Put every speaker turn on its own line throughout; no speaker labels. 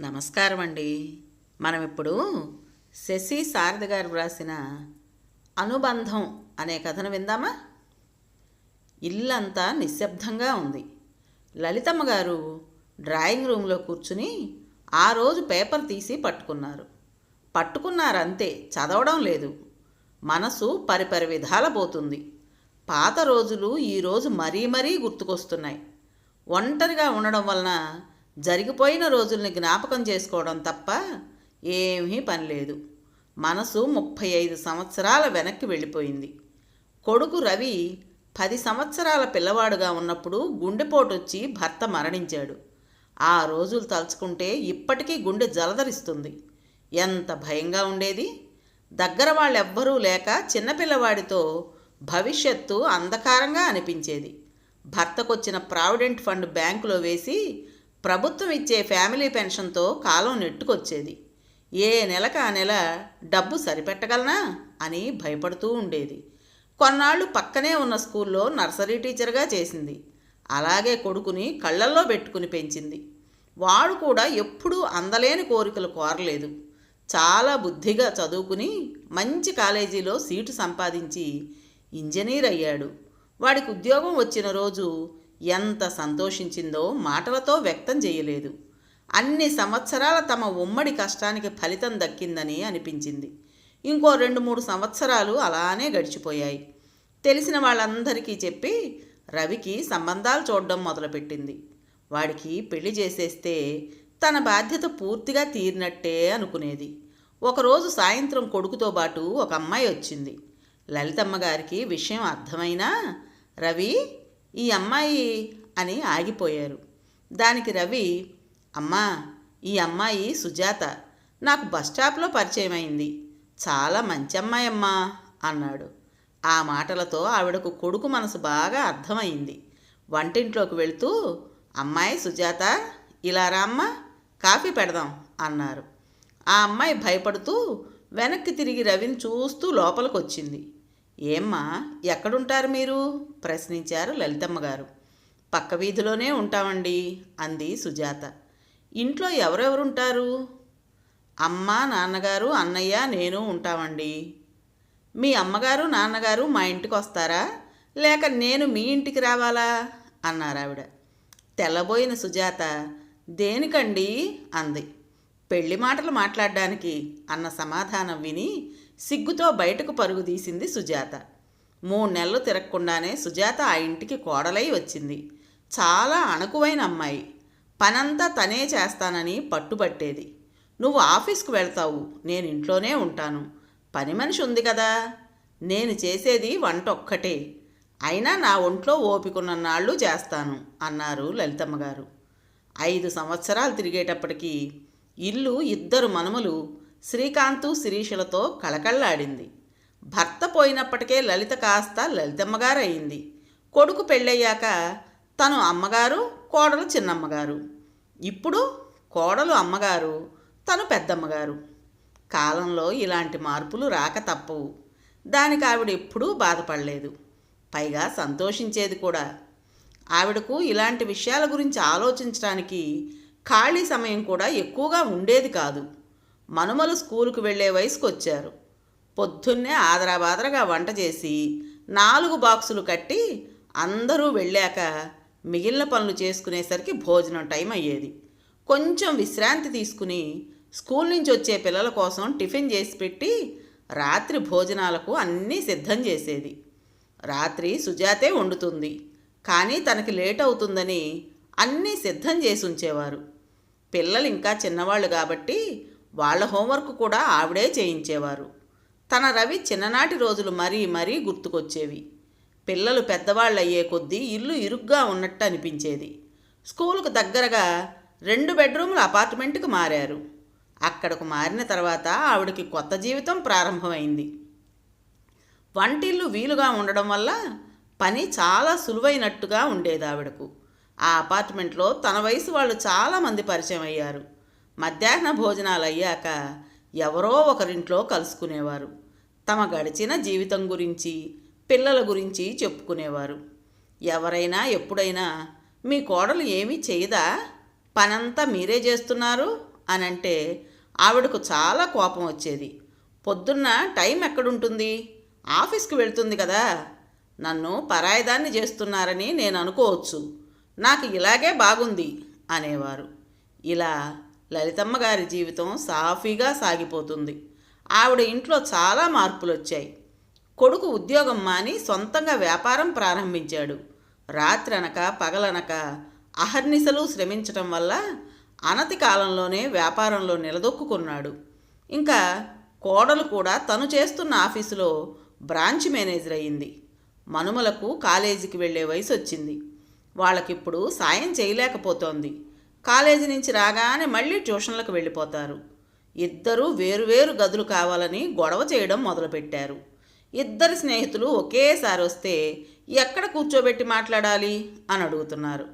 నమస్కారం అండి మనం ఇప్పుడు శశి శారద గారు వ్రాసిన అనుబంధం అనే కథను విందామా? ఇల్లంతా నిశ్శబ్దంగా ఉంది. లలితమ్మ గారు డ్రాయింగ్ రూమ్లో కూర్చుని ఆ రోజు పేపర్ తీసి పట్టుకున్నారు. పట్టుకున్నారు అంతే చదవడం లేదు. మనసు పరిపరి విధాల పోతుంది. పాత రోజులు ఈరోజు మరీ మరీ గుర్తుకొస్తున్నాయి. ఒంటరిగా ఉండడం వలన జరిగిపోయిన రోజుల్ని జ్ఞాపకం చేసుకోవడం తప్ప ఏమీ పని లేదు. మనసు ముప్పై ఐదు సంవత్సరాల వెనక్కి వెళ్ళిపోయింది. కొడుకు రవి పది సంవత్సరాల పిల్లవాడుగా ఉన్నప్పుడు గుండెపోటు వచ్చి భర్త మరణించాడు. ఆ రోజులు తలుచుకుంటే ఇప్పటికీ గుండె జలధరిస్తుంది. ఎంత భయంగా ఉండేది? దగ్గర వాళ్ళెవ్వరూ లేక చిన్నపిల్లవాడితో భవిష్యత్తు అంధకారంగా అనిపించేది. భర్తకొచ్చిన ప్రావిడెంట్ ఫండ్ బ్యాంకులో వేసి ప్రభుత్వం ఇచ్చే ఫ్యామిలీ పెన్షన్తో కాలం నెట్టుకొచ్చేది. ఏ నెలకు ఆ నెల డబ్బు సరిపెట్టగలనా? అని భయపడుతూ ఉండేది. కొన్నాళ్ళు పక్కనే ఉన్న స్కూల్లో నర్సరీ టీచర్గా చేసింది. అలాగే కొడుకుని కళ్ళల్లో పెట్టుకుని పెంచింది. వాడు కూడా ఎప్పుడూ అందలేని కోరికలు కోరలేదు. చాలా బుద్ధిగా చదువుకుని మంచి కాలేజీలో సీటు సంపాదించి ఇంజనీర్ అయ్యాడు. వాడికి ఉద్యోగం వచ్చిన రోజు ఎంత సంతోషించిందో మాటలతో వ్యక్తం చేయలేదు. అన్ని సంవత్సరాల తమ ఉమ్మడి కష్టానికి ఫలితం దక్కిందని అనిపించింది. ఇంకో రెండు మూడు సంవత్సరాలు అలానే గడిచిపోయాయి. తెలిసిన వాళ్ళందరికీ చెప్పి రవికి సంబంధాలు చూడడం మొదలుపెట్టింది. వాడికి పెళ్ళి చేసేస్తే తన బాధ్యత పూర్తిగా తీరినట్టే అనుకునేది. ఒకరోజు సాయంత్రం కొడుకుతో పాటు ఒక అమ్మాయి వచ్చింది. లలితమ్మ గారికి విషయం అర్థమైనా రవి ఈ అమ్మాయి అని ఆగిపోయారు. దానికి రవి అమ్మా ఈ అమ్మాయి సుజాత నాకు బస్ స్టాప్లో పరిచయం అయింది చాలా మంచి అమ్మాయి అమ్మా అన్నాడు. ఆ మాటలతో ఆవిడకు కొడుకు మనసు బాగా అర్థమైంది. వంటింట్లోకి వెళుతూ అమ్మాయి సుజాత ఇలా రామ్మా కాఫీ పెడదాం అన్నారు. ఆ అమ్మాయి భయపడుతూ వెనక్కి తిరిగి రవిని చూస్తూ లోపలికొచ్చింది. ఏమ్మా ఎక్కడుంటారు మీరు? ప్రశ్నించారు లలితమ్మ గారు. పక్క వీధిలోనే ఉంటామండి అంది సుజాత. ఇంట్లో ఎవరెవరుంటారు? అమ్మ నాన్నగారు అన్నయ్య నేను ఉంటామండి. మీ అమ్మగారు నాన్నగారు మా ఇంటికి వస్తారా లేక నేను మీ ఇంటికి రావాలా? అన్నారు ఆవిడ. తెల్లబోయిన సుజాత దేనికండి? అంది. పెళ్ళి మాటలు మాట్లాడడానికి అన్న సమాధానం విని సిగ్గుతో బయటకు పరుగుదీసింది సుజాత. మూడు నెలలు తిరగకుండానే సుజాత ఆ ఇంటికి కోడలై వచ్చింది. చాలా అణకువైన అమ్మాయి. పనంతా తనే చేస్తానని పట్టుబట్టేది. నువ్వు ఆఫీస్కు వెళ్తావు నేను ఇంట్లోనే ఉంటాను. పని మనిషి ఉంది కదా. నేను చేసేది వంట ఒక్కటే అయినా నా ఒంట్లో ఓపికనున్నాళ్ళు చేస్తాను అన్నారు లలితమ్మ గారు ఐదు సంవత్సరాలు తిరిగేటప్పటికీ ఇల్లు ఇద్దరు మనుమలు శ్రీకాంతు శిరీషలతో కళకళ్ళాడింది భర్త పోయినప్పటికే లలిత కాస్త లలితమ్మగారు అయింది కొడుకు పెళ్ళయ్యాక తను అమ్మగారు కోడలు చిన్నమ్మగారు. ఇప్పుడు కోడలు అమ్మగారు తను పెద్దమ్మగారు. కాలంలో ఇలాంటి మార్పులు రాక తప్పవు. దానికి ఆవిడ ఎప్పుడూ బాధపడలేదు. పైగా సంతోషించేది కూడా. ఆవిడకు ఇలాంటి విషయాల గురించి ఆలోచించడానికి ఖాళీ సమయం కూడా ఎక్కువగా ఉండేది కాదు. మనుమలు స్కూలుకు వెళ్ళే వయసుకు వచ్చారు పొద్దున్నే ఆదరాబాదరగా వంట చేసి నాలుగు బాక్సులు కట్టి అందరూ వెళ్ళాక మిగిలిన పనులు చేసుకునేసరికి భోజనం టైం అయ్యేది. కొంచెం విశ్రాంతి తీసుకుని స్కూల్ నుంచి వచ్చే పిల్లల కోసం టిఫిన్ చేసి పెట్టి రాత్రి భోజనాలకు అన్నీ సిద్ధం చేసేది. రాత్రి సుజాతే వండుతుంది. కానీ తనకి లేట్ అవుతుందని అన్నీ సిద్ధం చేసి ఉంచేవారు. పిల్లలు ఇంకా చిన్నవాళ్ళు కాబట్టి వాళ్ళ హోంవర్క్ కూడా ఆవిడే చేయించేవారు. తన రవి చిన్ననాటి రోజులు మరీ మరీ గుర్తుకొచ్చేవి. పిల్లలు పెద్దవాళ్ళు అయ్యే కొద్దీ ఇల్లు ఇరుగ్గా ఉన్నట్టు అనిపించేది స్కూలుకు దగ్గరగా రెండు బెడ్రూముల అపార్ట్మెంట్కి మారారు. అక్కడకు మారిన తర్వాత ఆవిడకి కొత్త జీవితం ప్రారంభమైంది. వంటిల్లు వీలుగా ఉండడం వల్ల పని చాలా సులువైనట్టుగా ఉండేది ఆవిడకు ఆ అపార్ట్మెంట్లో తన వయసు వాళ్ళు చాలామంది పరిచయం అయ్యారు మధ్యాహ్న భోజనాలు అయ్యాక ఎవరో ఒకరింట్లో కలుసుకునేవారు. తమ గడిచిన జీవితం గురించి పిల్లల గురించి చెప్పుకునేవారు. ఎవరైనా ఎప్పుడైనా మీ కోడలు ఏమీ చేయదా? పనంతా మీరే చేస్తున్నారు? అని అంటే ఆవిడకు చాలా కోపం వచ్చేది. పొద్దున్న టైం ఎక్కడుంటుంది? ఆఫీస్కి వెళ్తుంది కదా. నన్ను పరాయిదాన్ని చేస్తున్నారని నేను అనుకోవచ్చు. నాకు ఇలాగే బాగుంది అనేవారు. ఇలా లలితమ్మ గారి జీవితం సాఫీగా సాగిపోతుంది. ఆవిడ ఇంట్లో చాలా మార్పులు వచ్చాయి కొడుకు ఉద్యోగం మాని సొంతంగా వ్యాపారం ప్రారంభించాడు. రాత్రనక పగలనక అహర్నిశలు శ్రమించటం వల్ల అనతి కాలంలోనే వ్యాపారంలో నిలదొక్కున్నాడు ఇంకా కోడలు కూడా తను చేస్తున్న ఆఫీసులో బ్రాంచ్ మేనేజర్ అయింది మనుమలకు కాలేజీకి వెళ్ళే వయసు వచ్చింది వాళ్ళకిప్పుడు సాయం చేయలేకపోతోంది. కాలేజీ నుంచి రాగానే మళ్ళీ ట్యూషన్లకు వెళ్ళిపోతారు. ఇద్దరూ వేరువేరు గదులు కావాలని గొడవ చేయడం మొదలుపెట్టారు. ఇద్దరు స్నేహితులు ఒకేసారి వస్తే ఎక్కడ కూర్చోబెట్టి మాట్లాడాలి అని అడుగుతున్నారు.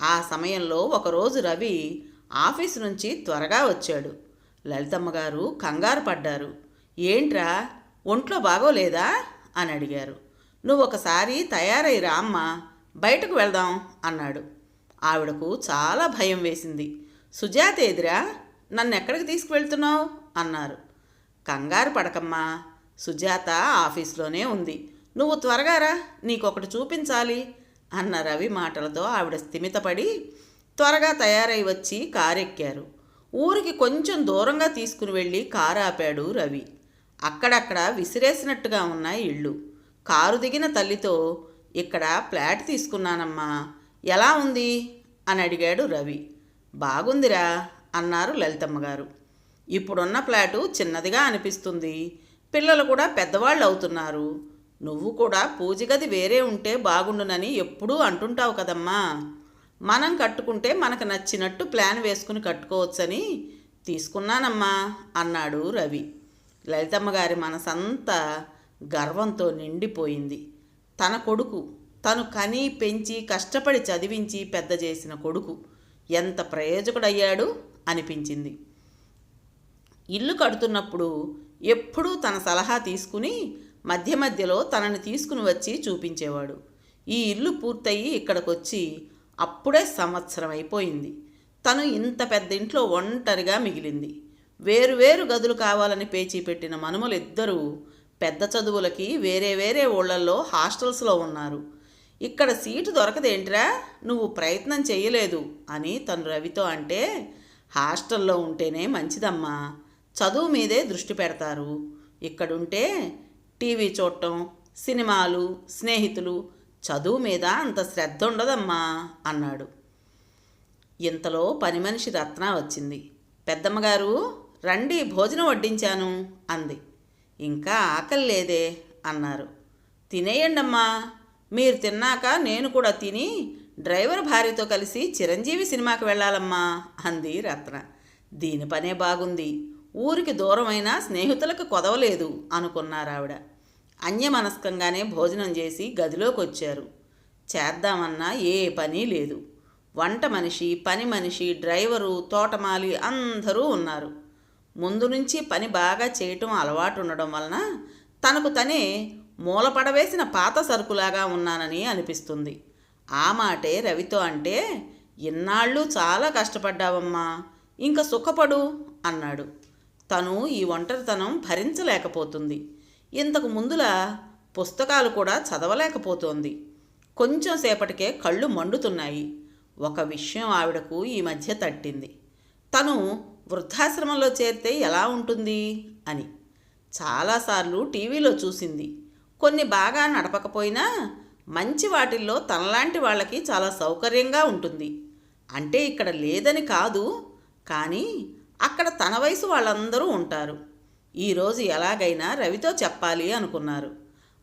ఆ సమయంలో ఒకరోజు రవి ఆఫీస్ నుంచి త్వరగా వచ్చాడు. లలితమ్మ గారు కంగారు పడ్డారు. ఏంట్రా ఒంట్లో బాగోలేదా? అని అడిగారు. నువ్వు ఒకసారి తయారై రామ్మ బయటకు వెళ్దాం అన్నాడు. ఆవిడకు చాలా భయం వేసింది. సుజాత ఎదురా నన్ను ఎక్కడికి తీసుకువెళ్తున్నావు? అన్నారు. కంగారు పడకమ్మా సుజాత ఆఫీస్లోనే ఉంది. నువ్వు త్వరగా రా నీకొకటి చూపించాలి అన్న రవి మాటలతో ఆవిడ స్థిమితపడి త్వరగా తయారై వచ్చి కారెక్కారు. ఊరికి కొంచెం దూరంగా తీసుకుని వెళ్ళి కారు ఆపాడు రవి. అక్కడక్కడ విసిరేసినట్టుగా ఉన్నాయి ఇళ్ళు. కారు దిగిన తల్లితో ఇక్కడ ఫ్లాట్ తీసుకున్నానమ్మా ఎలా ఉంది? అని అడిగాడు రవి. బాగుందిరా అన్నారు లలితమ్మ గారు. ఇప్పుడున్న ఫ్లాటు చిన్నదిగా అనిపిస్తుంది. పిల్లలు కూడా పెద్దవాళ్ళు అవుతున్నారు నువ్వు కూడా పూజ గది వేరే ఉంటే బాగుండునని ఎప్పుడూ అంటుంటావు కదమ్మా. మనం కట్టుకుంటే మనకు నచ్చినట్టు ప్లాన్ వేసుకుని కట్టుకోవచ్చని తీసుకున్నానమ్మా అన్నాడు రవి. లలితమ్మ గారి మనసంతా గర్వంతో నిండిపోయింది. తన కొడుకు తను కని పెంచి కష్టపడి చదివించి పెద్ద చేసిన కొడుకు. ఎంత ప్రయోజకుడయ్యాడు? అనిపించింది. ఇల్లు కడుతున్నప్పుడు ఎప్పుడూ తన సలహా తీసుకుని మధ్య మధ్యలో తనని తీసుకుని వచ్చి చూపించేవాడు. ఈ ఇల్లు పూర్తయి ఇక్కడికొచ్చి అప్పుడే సంవత్సరం అయిపోయింది. తను ఇంత పెద్ద ఇంట్లో ఒంటరిగా మిగిలింది. వేరువేరు గదులు కావాలని పేచీ పెట్టిన మనుమలు ఇద్దరూ పెద్ద చదువులకి వేరే వేరే ఊళ్ళల్లో హాస్టల్స్లో ఉన్నారు. ఇక్కడ సీటు దొరకదేంట్రా? నువ్వు ప్రయత్నం చేయలేదు అని తను రవితో అంటే హాస్టల్లో ఉంటేనే మంచిదమ్మా. చదువు మీదే దృష్టి పెడతారు. ఇక్కడుంటే టీవీ చూడటం సినిమాలు స్నేహితులు చదువు మీద అంత శ్రద్ధ ఉండదమ్మా అన్నాడు. ఇంతలో పని మనిషి రత్న వచ్చింది. పెద్దమ్మగారు రండి భోజనం వడ్డించాను అంది. ఇంకా ఆకలి లేదే అన్నారు. తినేయండమ్మా మీరు తిన్నాక నేను కూడా తిని డ్రైవర్ భార్యతో కలిసి చిరంజీవి సినిమాకి వెళ్ళాలమ్మా అంది రత్న. దీని పనే బాగుంది. ఊరికి దూరమైన స్నేహితులకు కొదవలేదు అనుకున్నారావిడ అన్యమనస్కంగానే భోజనం చేసి గదిలోకి వచ్చారు చేద్దామన్నా ఏ పని లేదు. వంట మనిషి పని మనిషి డ్రైవరు తోటమాలి అందరూ ఉన్నారు. ముందు నుంచి పని బాగా చేయటం అలవాటు ఉండడం వలన తనకు తనే మూలపడవేసిన పాత సరుకులాగా ఉన్నానని అనిపిస్తుంది. ఆ మాటే రవితో అంటే ఇన్నాళ్ళు చాలా కష్టపడ్డావమ్మా ఇంక సుఖపడు అన్నాడు. తను ఈ ఒంటరితనం భరించలేకపోతుంది. ఇంతకు ముందులా పుస్తకాలు కూడా చదవలేకపోతోంది. కొంచెం సేపటికే కళ్ళు మండుతున్నాయి. ఒక విషయం ఆవిడకు ఈ మధ్య తట్టింది. తను వృద్ధాశ్రమంలో చేరితే ఎలా ఉంటుంది? అని. చాలాసార్లు టీవీలో చూసింది. కొన్ని బాగా నడపకపోయినా మంచి వాటిల్లో తనలాంటి వాళ్ళకి చాలా సౌకర్యంగా ఉంటుంది. అంటే ఇక్కడ లేదని కాదు కానీ అక్కడ తన వయసు వాళ్ళందరూ ఉంటారు. ఈరోజు ఎలాగైనా రవితో చెప్పాలి అనుకున్నారు.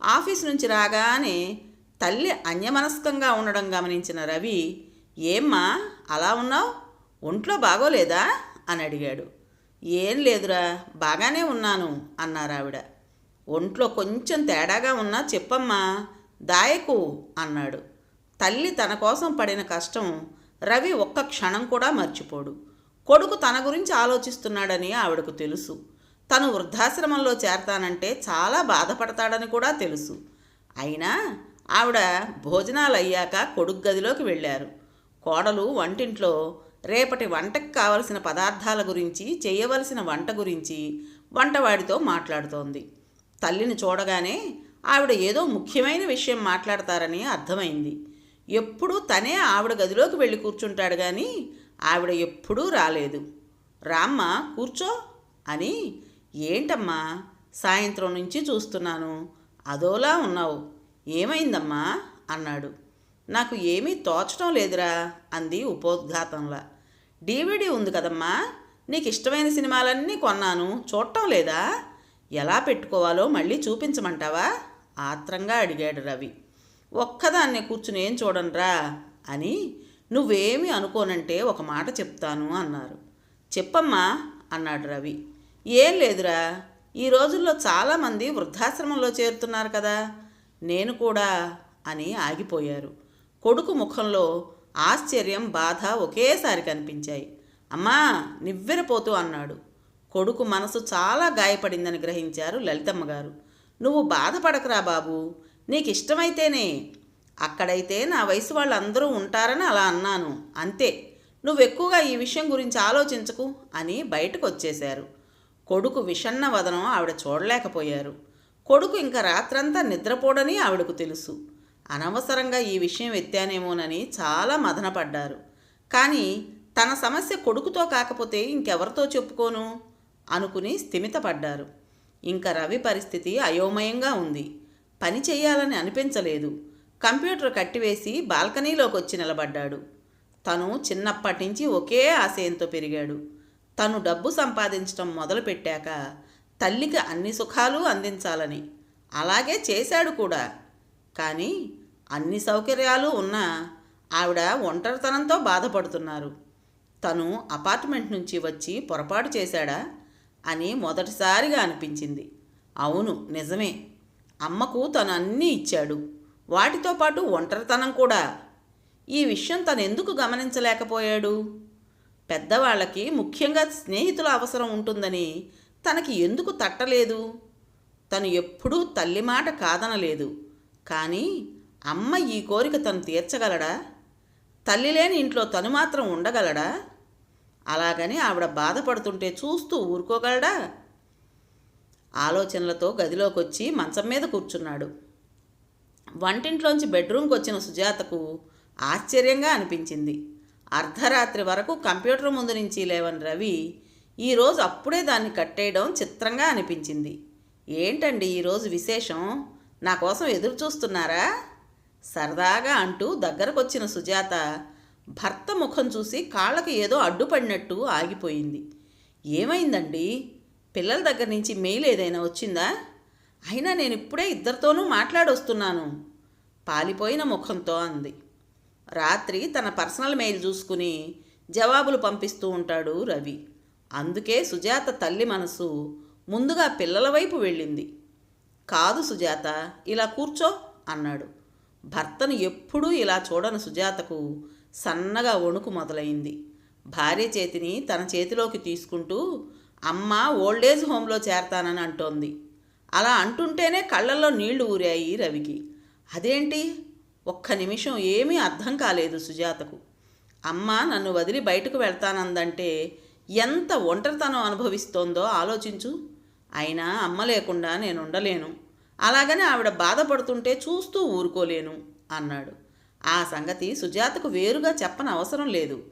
ఆఫీస్ నుంచి రాగానే తల్లి అన్యమనస్కంగా ఉండడం గమనించిన రవి ఏమ్మా అలా ఉన్నావు? ఒంట్లో బాగోలేదా? అని అడిగాడు. ఏం లేదురా బాగానే ఉన్నాను అన్నారు ఆవిడ. ఒంట్లో కొంచెం తేడాగా ఉన్నా చెప్పమ్మా దాయకు అన్నాడు. తల్లి తన కోసం పడిన కష్టం రవి ఒక్క క్షణం కూడా మర్చిపోడు. కొడుకు తన గురించి ఆలోచిస్తున్నాడని ఆవిడకు తెలుసు. తను వృద్ధాశ్రమంలో చేరతానంటే చాలా బాధపడతాడని కూడా తెలుసు. అయినా ఆవిడ భోజనాలు అయ్యాక కొడుకు గదిలోకి వెళ్ళారు. కోడలు వంటింట్లో రేపటి వంటకు కావలసిన పదార్థాల గురించి చేయవలసిన వంట గురించి వంటవాడితో మాట్లాడుతోంది. తల్లిని చూడగానే ఆవిడ ఏదో ముఖ్యమైన విషయం మాట్లాడతారని అర్థమైంది. ఎప్పుడూ తనే ఆవిడ గదిలోకి వెళ్ళి కూర్చుంటాడు కానీ ఆవిడ ఎప్పుడూ రాలేదు. రామ్మ కూర్చో అని ఏంటమ్మా సాయంత్రం నుంచి చూస్తున్నాను అదోలా ఉన్నావు ఏమైందమ్మా అన్నాడు. నాకు ఏమీ తోచడం లేదురా అంది ఉపోద్ఘాతంలా. డీవీడీ ఉంది కదమ్మా నీకు ఇష్టమైన సినిమాలన్నీ కొన్నాను చూడటం లేదా? ఎలా పెట్టుకోవాలో మళ్ళీ చూపించమంటావా? ఆత్రంగా అడిగాడు రవి. ఒక్కదాన్నే కూర్చుని ఏం చూడండిరా అని నువ్వేమీ అనుకోనంటే ఒక మాట చెప్తాను అన్నారు. చెప్పమ్మా అన్నాడు రవి. ఏం లేదురా. ఈ రోజుల్లో చాలామంది వృద్ధాశ్రమంలో చేరుతున్నారు కదా. నేను కూడా అని ఆగిపోయారు. కొడుకు ముఖంలో ఆశ్చర్యం బాధ ఒకేసారి కనిపించాయి. అమ్మా నివ్వెరపోతూ అన్నాడు. కొడుకు మనసు చాలా గాయపడిందని గ్రహించారు లలితమ్మ గారు. నువ్వు బాధపడకరా బాబు నీకు ఇష్టమైతేనే అక్కడైతే నా వయసు వాళ్ళందరూ ఉంటారని అలా అన్నాను. అంతే నువ్వు ఎక్కువగా ఈ విషయం గురించి ఆలోచించకు అని బయటకు వచ్చేశారు కొడుకు విషన్న వదనం ఆవిడ చూడలేకపోయారు. కొడుకు ఇంకా రాత్రంతా నిద్రపోడని ఆవిడకు తెలుసు. అనవసరంగా ఈ విషయం ఎత్తానేమోనని చాలా మదనపడ్డారు. కానీ తన సమస్య కొడుకుతో కాకపోతే ఇంకెవరితో చెప్పుకోను? అనుకుని స్థిమితపడ్డారు. ఇంకా రవి పరిస్థితి అయోమయంగా ఉంది. పని చేయాలని అనిపించలేదు. కంప్యూటర్ కట్టివేసి బాల్కనీలోకి వచ్చి నిలబడ్డాడు. తను చిన్నప్పటి నుంచి ఒకే ఆశయంతో పెరిగాడు. తను డబ్బు సంపాదించడం మొదలుపెట్టాక తల్లికి అన్ని సుఖాలు అందించాలని అలాగే చేశాడు కూడా. కానీ అన్ని సౌకర్యాలు ఉన్నా ఆవిడ ఒంటరితనంతో బాధపడుతున్నారు. తను అపార్ట్మెంట్ నుంచి వచ్చి పొరపాటు చేశాడా? అని మొదటిసారిగా అనిపించింది. అవును నిజమే. అమ్మకు తను అన్నీ ఇచ్చాడు. వాటితో పాటు ఒంటరితనం కూడా. ఈ విషయం తను ఎందుకు గమనించలేకపోయాడు? పెద్దవాళ్ళకి ముఖ్యంగా స్నేహితుల అవసరం ఉంటుందని తనకి ఎందుకు తట్టలేదు? తను ఎప్పుడూ తల్లి మాట కాదనలేదు. కానీ అమ్మ ఈ కోరిక తను తీర్చగలడా? తల్లి లేని ఇంట్లో తను మాత్రం ఉండగలడా? అలాగని ఆవిడ బాధపడుతుంటే చూస్తూ ఊరుకోగలడా? ఆలోచనలతో గదిలోకి వచ్చి మంచం మీద కూర్చున్నాడు. వంటింట్లోంచి బెడ్రూమ్కి వచ్చిన సుజాతకు ఆశ్చర్యంగా అనిపించింది. అర్ధరాత్రి వరకు కంప్యూటర్ ముందు నుంచి లేవని రవి ఈరోజు అప్పుడే దాన్ని కట్టేయడం చిత్రంగా అనిపించింది. ఏంటండి ఈరోజు విశేషం? నా కోసం ఎదురు చూస్తున్నారా సరదాగా అంటూ దగ్గరకొచ్చిన సుజాత భర్త ముఖం చూసి కాళ్ళకు ఏదో అడ్డుపడినట్టు ఆగిపోయింది. ఏమైందండి? పిల్లల దగ్గర నుంచి మెయిల్ ఏదైనా వచ్చిందా? అయినా నేను ఇప్పుడే ఇద్దరితోనూ మాట్లాడొస్తున్నాను. పాలిపోయిన ముఖంతో అంది. రాత్రి తన పర్సనల్ మెయిల్ చూసుకుని జవాబులు పంపిస్తూ ఉంటాడు రవి. అందుకే సుజాత తల్లి మనసు ముందుగా పిల్లల వైపు వెళ్ళింది. కాదు సుజాత ఇలా కూర్చో అన్నాడు. భర్తను ఎప్పుడూ ఇలా చూడని సుజాతకు సన్నగా వణుకు మొదలైంది. భార్య చేతిని తన చేతిలోకి తీసుకుంటూ అమ్మ ఓల్డేజ్ హోంలో చేరతానని అంటోంది. అలా అంటుంటేనే కళ్ళల్లో నీళ్ళు ఊరాయి రవికి. అదేంటి? ఒక్క నిమిషం ఏమీ అర్థం కాలేదు సుజాతకు. అమ్మ నన్ను వదిలి బయటకు వెళ్తానందంటే ఎంత ఒంటరితనం అనుభవిస్తోందో ఆలోచించు. అయినా అమ్మ లేకుండా నేను ఉండలేను అలాగని ఆవిడ బాధపడుతుంటే చూస్తూ ఊరుకోలేను అన్నాడు. ఆ సంగతి సుజాతకు వేరుగా చెప్పనవసరం లేదు.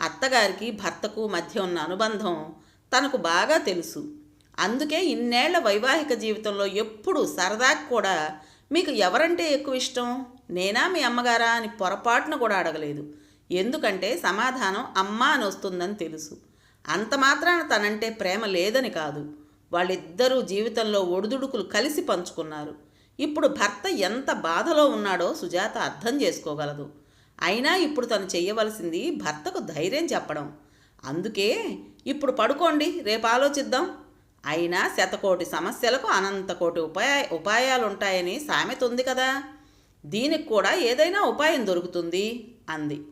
అత్తగారికి భర్తకు మధ్య ఉన్న అనుబంధం తనకు బాగా తెలుసు. అందుకే ఇన్నేళ్ళ వైవాహిక జీవితంలో ఎప్పుడు సరదాకు కూడా మీకు ఎవరంటే ఎక్కువ ఇష్టం? నేనా మీ అమ్మగారా అని పొరపాటున కూడా అడగలేదు. ఎందుకంటే సమాధానం అమ్మ అని వస్తుందని తెలుసు. అంత మాత్రాన తనంటే ప్రేమ లేదని కాదు. వాళ్ళిద్దరూ జీవితంలో ఒడిదుడుకులు కలిసి పంచుకున్నారు. ఇప్పుడు భర్త ఎంత బాధలో ఉన్నాడో సుజాత అర్థం చేసుకోగలదు. అయినా ఇప్పుడు తను చెయ్యవలసింది భర్తకు ధైర్యం చెప్పడం. అందుకే ఇప్పుడు పడుకోండి రేపు ఆలోచిద్దాం. అయినా శతకోటి సమస్యలకు అనంతకోటి ఉపాయ ఉపాయాలుంటాయని సామెత ఉంది కదా. దీనికి కూడా ఏదైనా ఉపాయం దొరుకుతుంది అంది.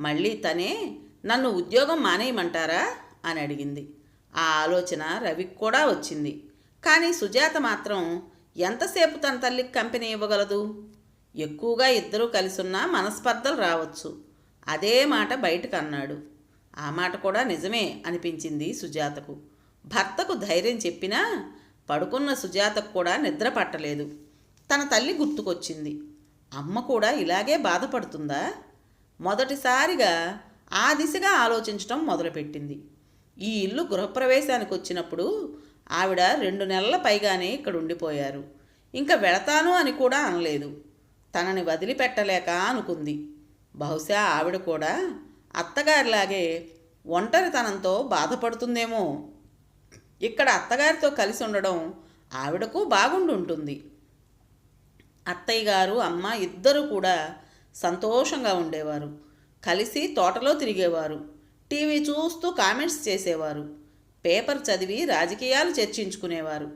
మళ్ళీ తనే నన్ను ఉద్యోగం మానేయమంటారా? అని అడిగింది. ఆ ఆలోచన రవికి కూడా వచ్చింది. కానీ సుజాత మాత్రం ఎంతసేపు తన తల్లికి కంపెనీ ఇవ్వగలదు? ఎక్కువగా ఇద్దరూ కలిసున్నా మనస్పర్ధలు రావచ్చు. అదే మాట బయటకు అన్నాడు. ఆ మాట కూడా నిజమే అనిపించింది సుజాతకు. భర్తకు ధైర్యం చెప్పినా పడుకున్న సుజాతకు కూడా నిద్ర పట్టలేదు. తన తల్లి గుర్తుకొచ్చింది. అమ్మ కూడా ఇలాగే బాధపడుతుందా? మొదటిసారిగా ఆ దిశగా ఆలోచించటం మొదలుపెట్టింది. ఈ ఇల్లు గృహప్రవేశానికి వచ్చినప్పుడు ఆవిడ రెండు నెలల పైగానే ఇక్కడ ఉండిపోయారు. ఇంకా వెళతాను అని కూడా అనలేదు. తనని వదిలిపెట్టలేక అనుకుంది. బహుశా ఆవిడ కూడా అత్తగారిలాగే ఒంటరితనంతో బాధపడుతుందేమో. ఇక్కడ అత్తగారితో కలిసి ఉండడం ఆవిడకు బాగుండి ఉంటుంది అత్తయ్య గారు అమ్మ ఇద్దరూ కూడా సంతోషంగా ఉండేవారు. కలిసి తోటలో తిరిగేవారు. టీవీ చూస్తూ కామెంట్స్ చేసేవారు. పేపర్ చదివి రాజకీయాలు చర్చించుకునేవారు.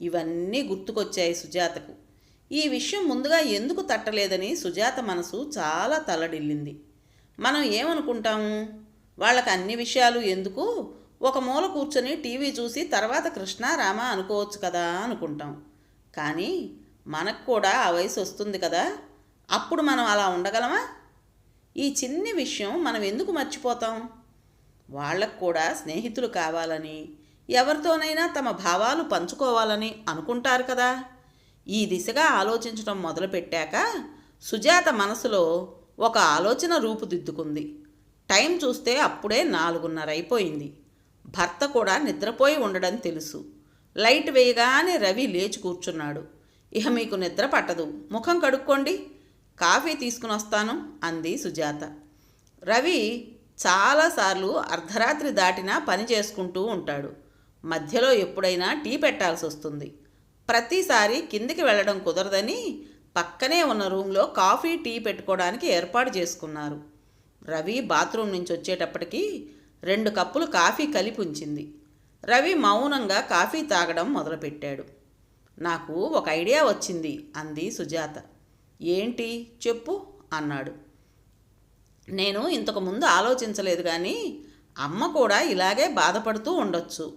ఇవన్నీ గుర్తుకొచ్చాయి సుజాతకు. ఈ విషయం ముందుగా ఎందుకు తట్టలేదని సుజాత మనసు చాలా తలడిల్లింది. మనం ఏమనుకుంటాము వాళ్ళకి అన్ని విషయాలు ఎందుకు? ఒక మూల కూర్చొని టీవీ చూసి తర్వాత కృష్ణారామ అనుకోవచ్చు కదా అనుకుంటాం. కానీ మనకు కూడా ఆ వయసు వస్తుంది కదా? అప్పుడు మనం అలా ఉండగలమా? ఈ చిన్ని విషయం మనం ఎందుకు మర్చిపోతాం? వాళ్ళకు కూడా స్నేహితులు కావాలని ఎవరితోనైనా తమ భావాలు పంచుకోవాలని అనుకుంటారు కదా. ఈ దిశగా ఆలోచించడం మొదలుపెట్టాక సుజాత మనసులో ఒక ఆలోచన రూపుదిద్దుకుంది. టైం చూస్తే అప్పుడే నాలుగున్నర అయిపోయింది భర్త కూడా నిద్రపోయి ఉండడం తెలుసు. లైట్ వేయగానే రవి లేచి కూర్చున్నాడు. ఇహ మీకు నిద్ర పట్టదు. ముఖం కడుక్కోండి. కాఫీ తీసుకుని వస్తాను అంది సుజాత. రవి చాలాసార్లు అర్ధరాత్రి దాటినా పని చేసుకుంటూ ఉంటాడు. మధ్యలో ఎప్పుడైనా టీ పెట్టాల్సి వస్తుంది ప్రతిసారి కిందికి వెళ్ళడం కుదరదని పక్కనే ఉన్న రూమ్లో కాఫీ టీ పెట్టుకోవడానికి ఏర్పాటు చేసుకున్నారు. రవి బాత్రూమ్ నుంచి వచ్చేటప్పటికి రెండు కప్పులు కాఫీ కలిపి ఉంచింది. రవి మౌనంగా కాఫీ తాగడం మొదలుపెట్టాడు. నాకు ఒక ఐడియా వచ్చింది అంది సుజాత. ఏంటి? చెప్పు అన్నాడు. నేను ఇంతకు ముందు ఆలోచించలేదు కానీ అమ్మ కూడా ఇలాగే బాధపడుతూ ఉండొచ్చు.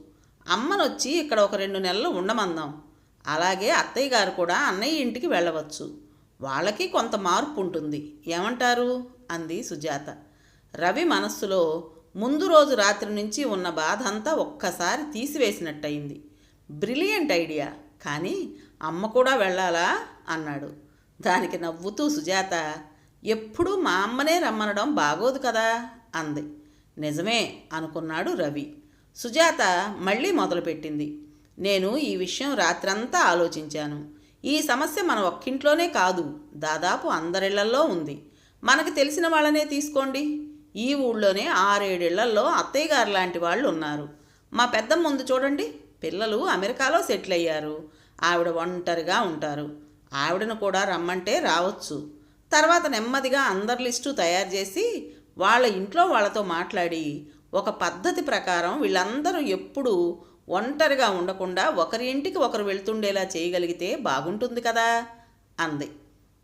అమ్మనొచ్చి ఇక్కడ ఒక రెండు నెలలు ఉండమందాం. అలాగే అత్తయ్య గారు కూడా అన్నయ్య ఇంటికి వెళ్ళవచ్చు. వాళ్ళకి కొంత మార్పు ఉంటుంది ఏమంటారు? అంది సుజాత. రవి మనస్సులో ముందు రోజు రాత్రి నుంచి ఉన్న బాధ అంతా ఒక్కసారి తీసివేసినట్టయింది. Brilliant idea. కానీ అమ్మ కూడా వెళ్ళాలా? అన్నాడు. దానికి నవ్వుతూ సుజాత ఎప్పుడూ మా అమ్మనే రమ్మనడం బాగోదు కదా అంది. నిజమే అనుకున్నాడు రవి. సుజాత మళ్ళీ మొదలుపెట్టింది. నేను ఈ విషయం రాత్రంతా ఆలోచించాను. ఈ సమస్య మన ఒక్కింట్లోనే కాదు దాదాపు అందరిళ్ళల్లో ఉంది. మనకు తెలిసిన వాళ్ళనే తీసుకోండి. ఈ ఊళ్ళోనే ఆరేడేళ్ళలో అత్తయ్య గారు లాంటి వాళ్ళు ఉన్నారు. మా పెద్ద ముందు చూడండి పిల్లలు అమెరికాలో సెటిల్ అయ్యారు. ఆవిడ ఒంటరిగా ఉంటారు. ఆవిడను కూడా రమ్మంటే రావచ్చు. తర్వాత నెమ్మదిగా అందరి లిస్టు తయారు చేసి వాళ్ళ ఇంట్లో వాళ్ళతో మాట్లాడి ఒక పద్ధతి ప్రకారం వీళ్ళందరూ ఎప్పుడూ ఒంటరిగా ఉండకుండా ఒకరి ఇంటికి ఒకరు వెళ్తుండేలా చేయగలిగితే బాగుంటుంది కదా అంది.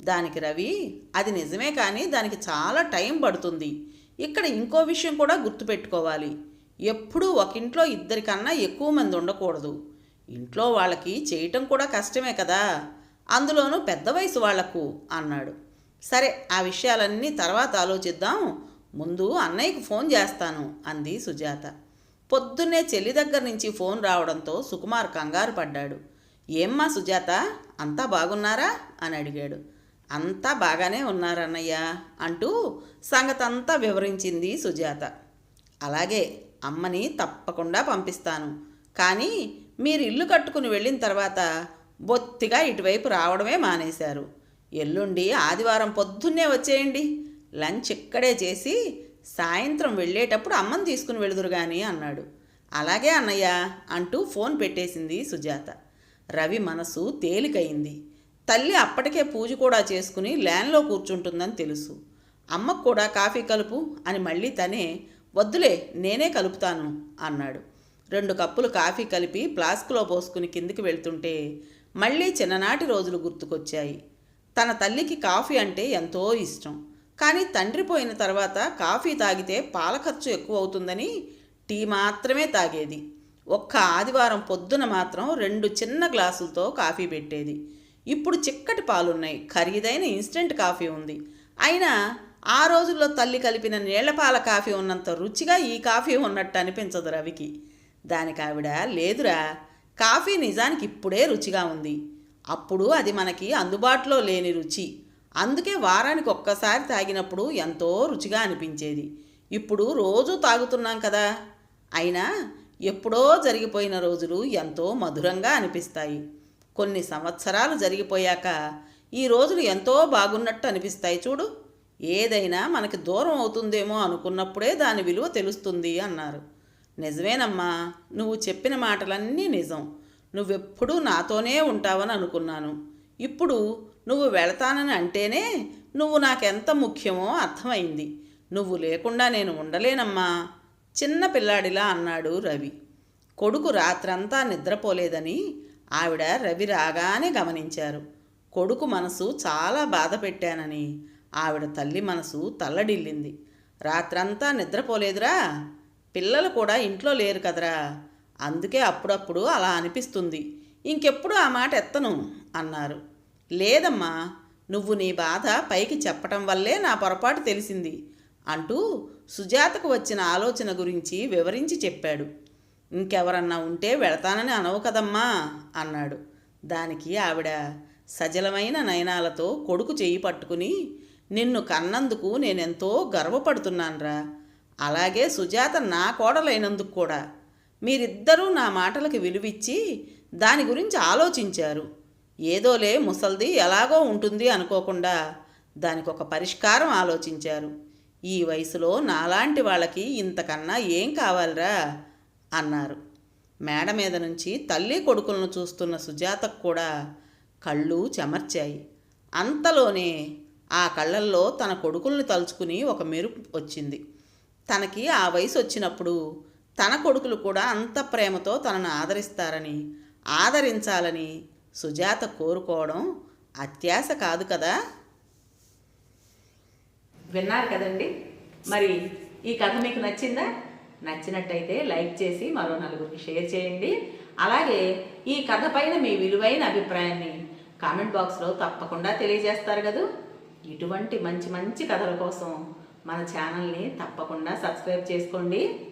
దానికి రవి అది నిజమే కానీ దానికి చాలా టైం పడుతుంది. ఇక్కడ ఇంకో విషయం కూడా గుర్తుపెట్టుకోవాలి. ఎప్పుడూ ఒక ఇంట్లో ఇద్దరికన్నా ఎక్కువ మంది ఉండకూడదు. ఇంట్లో వాళ్ళకి చేయటం కూడా కష్టమే కదా. అందులోనూ పెద్ద వయసు వాళ్ళకు అన్నాడు. సరే ఆ విషయాలన్నీ తర్వాత ఆలోచిద్దాం. ముందు అన్నయ్యకు ఫోన్ చేస్తాను అంది సుజాత. పొద్దున్నే చెల్లి దగ్గర నుంచి ఫోన్ రావడంతో సుకుమార్ కంగారు పడ్డాడు. ఏమ్మా సుజాత అంతా బాగున్నారా? అని అడిగాడు. అంతా బాగానే ఉన్నారన్నయ్య అంటూ సంగతంతా వివరించింది సుజాత. అలాగే అమ్మని తప్పకుండా పంపిస్తాను. కానీ మీరు ఇల్లు కట్టుకుని వెళ్ళిన తర్వాత బొత్తిగా ఇటువైపు రావడమే మానేశారు. ఎల్లుండి ఆదివారం పొద్దున్నే వచ్చేయండి. లంచ్ ఇక్కడే చేసి సాయంత్రం వెళ్ళేటప్పుడు అమ్మని తీసుకుని వెళుదురు కానీ అన్నాడు. అలాగే అన్నయ్య అంటూ ఫోన్ పెట్టేసింది సుజాత. రవి మనసు తేలికయింది తల్లి అప్పటికే పూజ కూడా చేసుకుని ల్యాన్లో కూర్చుంటుందని తెలుసు. అమ్మకు కూడా కాఫీ కలుపు అని మళ్ళీ తనే వద్దులే నేనే కలుపుతాను అన్నాడు. రెండు కప్పులు కాఫీ కలిపి ఫ్లాస్క్లో పోసుకుని కిందికి వెళ్తుంటే మళ్ళీ చిన్ననాటి రోజులు గుర్తుకొచ్చాయి. తన తల్లికి కాఫీ అంటే ఎంతో ఇష్టం. కానీ తండ్రి పోయిన తర్వాత కాఫీ తాగితే పాల ఖర్చు ఎక్కువ అవుతుందని టీ మాత్రమే తాగేది. ఒక్క ఆదివారం పొద్దున మాత్రం రెండు చిన్న గ్లాసులతో కాఫీ పెట్టేది. ఇప్పుడు చిక్కటి పాలున్నాయి. ఖరీదైన ఇన్స్టెంట్ కాఫీ ఉంది. అయినా ఆ రోజుల్లో తల్లి కలిపిన నీళ్ళపాల కాఫీ ఉన్నంత రుచిగా ఈ కాఫీ ఉన్నట్టు అనిపించదు రవికి. దానికి ఆవిడ లేదురా కాఫీ నిజానికి ఇప్పుడే రుచిగా ఉంది. అప్పుడు అది మనకి అందుబాటులో లేని రుచి. అందుకే వారానికి ఒక్కసారి తాగినప్పుడు ఎంతో రుచిగా అనిపించేది. ఇప్పుడు రోజు తాగుతున్నాం కదా! అయినా ఎప్పుడో జరిగిపోయిన రోజులు ఎంతో మధురంగా అనిపిస్తాయి. కొన్ని సంవత్సరాలు జరిగిపోయాక ఈ రోజులు ఎంతో బాగున్నట్టు అనిపిస్తాయి చూడు. ఏదైనా మనకి దూరం అవుతుందేమో అనుకున్నప్పుడే దాని విలువ తెలుస్తుంది అన్నారు. నిజమేనమ్మా! నువ్వు చెప్పిన మాటలన్నీ నిజం. నువ్వెప్పుడూ నాతోనే ఉంటావని అనుకున్నాను. ఇప్పుడు నువ్వు వెళతానని అంటేనే నువ్వు నాకెంత ముఖ్యమో అర్థమైంది. నువ్వు లేకుండా నేను ఉండలేనమ్మా చిన్న పిల్లాడిలా అన్నాడు రవి. కొడుకు రాత్రంతా నిద్రపోలేదని ఆవిడ రవి రాగానే గమనించారు. కొడుకు మనసు చాలా బాధ పెట్టానని ఆవిడ తల్లి మనసు తల్లడిల్లింది. రాత్రంతా నిద్రపోలేదురా పిల్లలు కూడా ఇంట్లో లేరు కదరా అందుకే అప్పుడప్పుడు అలా అనిపిస్తుంది. ఇంకెప్పుడు ఆ మాట ఎత్తను అన్నారు. లేదమ్మా నువ్వు నీ బాధ పైకి చెప్పటం వల్లే నా పొరపాటు తెలిసింది అంటూ సుజాతకు వచ్చిన ఆలోచన గురించి వివరించి చెప్పాడు. ఇంకెవరన్నా ఉంటే వెళతానని అనవు కదమ్మా అన్నాడు. దానికి ఆవిడ సజలమైన నయనాలతో కొడుకు చేయి పట్టుకుని నిన్ను కన్నందుకు నేనెంతో గర్వపడుతున్నాన్రా. అలాగే సుజాత నా కోడలైనందుకు కూడా. మీరిద్దరూ నా మాటలకి విలువిచ్చి దాని గురించి ఆలోచించారు. ఏదోలే ముసల్ది ఎలాగో ఉంటుంది అనుకోకుండా దానికి ఒక పరిష్కారం ఆలోచించారు. ఈ వయసులో నాలాంటి వాళ్ళకి ఇంతకన్నా ఏం కావాలిరా? అన్నారు. మేడ మీద నుంచి తల్లి కొడుకులను చూస్తున్న సుజాతకు కూడా కళ్ళు చెమర్చాయి. అంతలోనే ఆ కళ్ళల్లో తన కొడుకుల్ని తలుచుకుని ఒక మెరుపు వచ్చింది. తనకి ఆ వయసు వచ్చినప్పుడు తన కొడుకులు కూడా అంత ప్రేమతో తనను ఆదరిస్తారని ఆదరించాలని సుజాత కోరుకోవడం అత్యాశ కాదు కదా? విన్నారు కదండి. మరి ఈ కథ మీకు నచ్చిందా? నచ్చినట్టయితే లైక్ చేసి మరో నలుగురికి షేర్ చేయండి. అలాగే ఈ కథ పైన మీ విలువైన అభిప్రాయాన్ని కామెంట్ బాక్స్లో తప్పకుండా తెలియజేస్తారు కదూ. ఇటువంటి మంచి మంచి కథల కోసం మన ఛానల్ని తప్పకుండా సబ్స్క్రైబ్ చేసుకోండి.